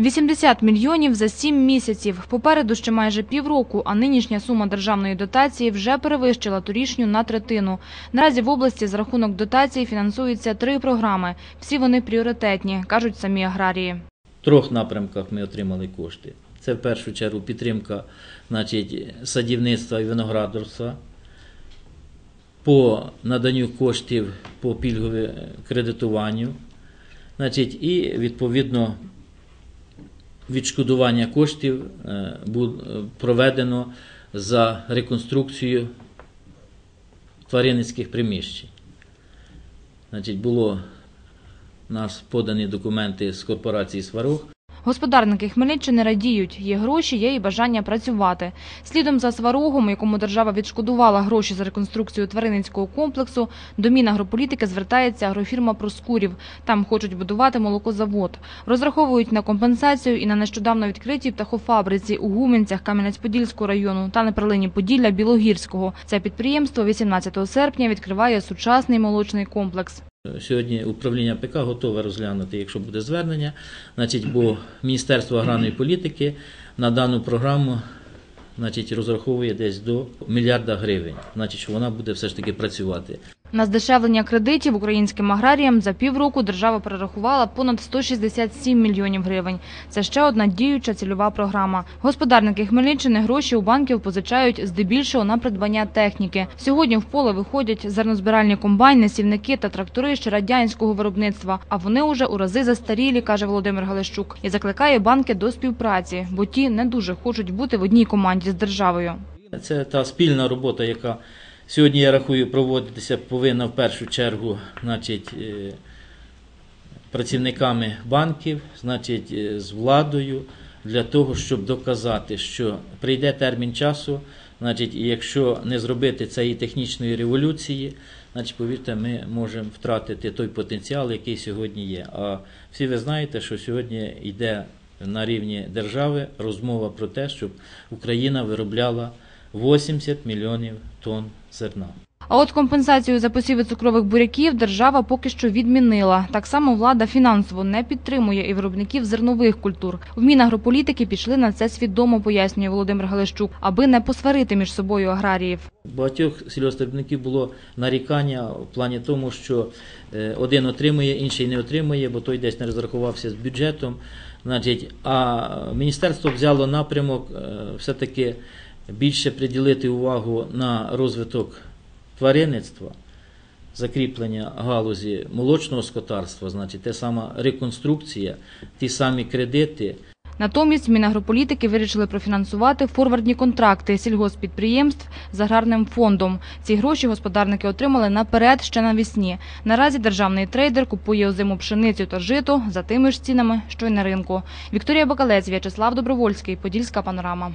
80 мільйонів за 7 місяців. Попереду ще майже півроку, а нинішня сума державної дотації вже перевищила торішню на третину. Наразі в області за рахунок дотації фінансуються три програми. Всі вони пріоритетні, кажуть самі аграрії. В трьох напрямках ми отримали кошти. Це в першу чергу підтримка значить, садівництва і виноградарства по наданню коштів по пільгове кредитуванню, значить, і відповідно відшкодування коштів е, проведено за реконструкцію тваринницьких приміщень. Значить, було у нас подані документи з корпорації Сварог. Господарники Хмельниччини радіють, є гроші, є і бажання працювати. Слідом за сварогом, якому держава відшкодувала гроші за реконструкцію тваринницького комплексу, до Мінагрополітики звертається агрофірма Проскурів. Там хочуть будувати молокозавод. Розраховують на компенсацію і на нещодавно відкритій птахофабриці у Гуменцях Кам'янець-Подільського району та на перлині Поділля Білогірського. Це підприємство 18 серпня відкриває сучасний молочний комплекс. Сьогодні управління ПК готове розглянути, якщо буде звернення, значить, бо Міністерство аграрної політики на дану програму значить, розраховує десь до мільярда гривень, значить, що вона буде все ж таки працювати. На здешевлення кредитів українським аграріям за півроку держава перерахувала понад 167 мільйонів гривень. Це ще одна діюча цільова програма. Господарники Хмельниччини гроші у банків позичають здебільшого на придбання техніки. Сьогодні в поле виходять зернозбиральні комбайни, сівники та трактори ще радянського виробництва. А вони уже у рази застарілі, каже Володимир Галищук, і закликає банки до співпраці, бо ті не дуже хочуть бути в одній команді з державою. Це та спільна робота, яка сьогодні, я рахую, проводитися повинна в першу чергу значить, е, працівниками банків, значить, е, з владою, для того, щоб доказати, що прийде термін часу, значить, якщо не зробити цієї технічної революції, значить, повірте, ми можемо втратити той потенціал, який сьогодні є. А всі ви знаєте, що сьогодні йде на рівні держави розмова про те, щоб Україна виробляла 80 мільйонів тонн зерна. А от компенсацію за посіви цукрових буряків держава поки що відмінила. Так само влада фінансово не підтримує і виробників зернових культур. В Мінагрополітики пішли на це свідомо, пояснює Володимир Галищук, аби не посварити між собою аграріїв. Багатьох сільгоспвиробників було нарікання в плані тому, що е, один отримує, інший не отримує, бо той десь не розрахувався з бюджетом. Значить, а міністерство взяло напрямок е, все-таки більше приділити увагу на розвиток тваринництва, закріплення галузі молочного скотарства, значить, те сама реконструкція, ті самі кредити. Натомість Мінагрополітики вирішили профінансувати форвардні контракти сільгоспідприємств з аграрним фондом. Ці гроші господарники отримали наперед ще навесні. Наразі державний трейдер купує озиму пшеницю та жито за тими ж цінами, що й на ринку. Вікторія Бакалець, В'ячеслав Добровольський, Подільська панорама.